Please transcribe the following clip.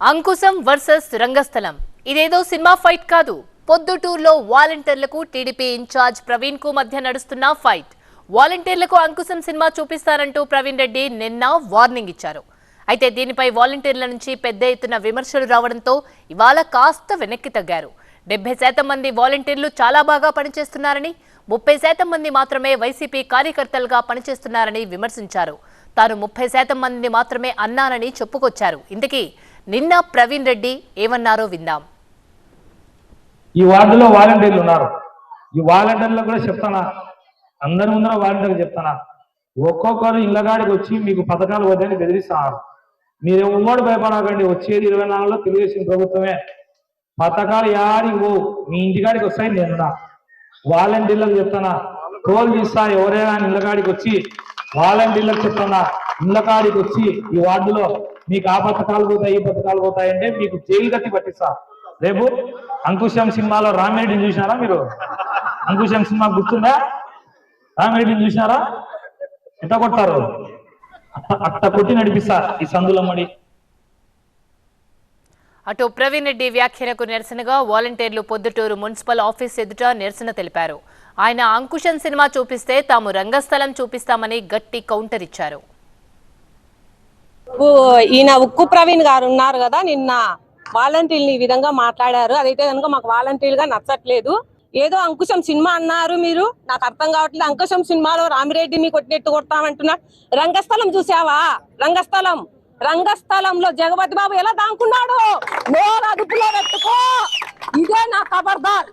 Ankusam versus రంగస్థలం. ఇదేదో cinema fight కాదు. పొద్దుటూరులో వాలంటీర్లకు టీడీపీ ఇన్ఛార్జ్ ప్రవీణ్కు మధ్య నడుస్తున్న ఫైట్. వాలంటీర్లకు అంకుశం సినిమా చూపిస్తారంటూ ప్రవీణ్ రెడ్డి నిన్న వార్నింగ్ ఇచ్చారు. అయితే దీనిపై వాలంటీర్ల నుంచి పెద్ద ఎత్తున విమర్శలు రావడంతో ఇవాళ కాస్త వెనక్కి తగ్గారు. డెబ్బై శాతం మంది వాలంటీర్లు చాలా బాగా పనిచేస్తున్నారని ముప్పై శాతం మంది మాత్రమే వైసీపీ కార్యకర్తలుగా పనిచేస్తున్నారని విమర్శించారు. తాను ముప్పై శాతం మందిని మాత్రమే అన్నానని చెప్పుకొచ్చారు. ఇంతకీ నిన్న ప్రవీణ్ రెడ్డి ఏమన్నారో విందాం. ఈ వార్డులో వాలంటీర్లు ఉన్నారు. ఈ వాలంటీర్లు కూడా చెప్తానా? అందరి ముందర వాలంటీర్లు చెప్తానా? ఒక్కొక్కరు ఇళ్ళగాడికి వచ్చి మీకు పథకాలు వద్దని బెదిరిస్తున్నారు. మీరు ఉమ్మడి భయపడకండి. వచ్చేది ఇరవై నాలుగులో తెలుగుదేశం ప్రభుత్వమే. పథకాలు యాడికి పోవు. మీ ఇంటికాడికి వస్తాయి నేను వాలంటీర్లకు చెప్తానా? టోల్ తీస్తా ఎవరైనా ఇళ్ళగాడికి వచ్చి వాలంటీర్లకు చెప్తానా? ఇళ్ళకాడికి వచ్చి ఈ వార్డులో మీకు ఆ పథకాలు పోతాయి ఈ పథకాలు పోతాయంటే మీకు జైలు గతి పట్టిస్తా. రేపు అంకుశం సినిమాలో రామిరెడ్డిని చూసినారా మీరు? అంకుశం సినిమా గుర్తుందా? రామిరెడ్డిని చూసినారా? ఎంత కొట్టారు అట్ట కొట్టి నడిపిస్తా ఈ సందులమ్మడి అటు ప్రవీణ్ రెడ్డి వ్యాఖ్యలకు నిరసనగా వాలంటీర్లు పొద్దుటూరు మున్సిపల్ ఆఫీస్ ఎదుట నిరసన తెలిపారు. ఆయన అంకుశం సినిమా చూపిస్తే తాము రంగస్థలం చూపిస్తామని గట్టి కౌంటర్ ఇచ్చారు. ఈయన ఉక్కు ప్రవీణ్ గారు ఉన్నారు కదా నిన్న. వాలంటీర్లు ఈ విధంగా మాట్లాడారు. అదైతే కనుక మాకు వాలంటీర్గా నచ్చట్లేదు. ఏదో అంకుశం సినిమా అన్నారు మీరు. నాకు అర్థం కావట్లేదు. అంకుశం సినిమాలో రామిరెడ్డిని కొట్టినట్టు కొడతామంటున్నారు రంగస్థలం చూసావా? రంగస్థలం. రంగస్థలంలో జగపతి బాబు ఎలా దాంకున్నాడు? నోరు అదుపులో పెట్టుకో. ఇదే నా ఖబర్దార్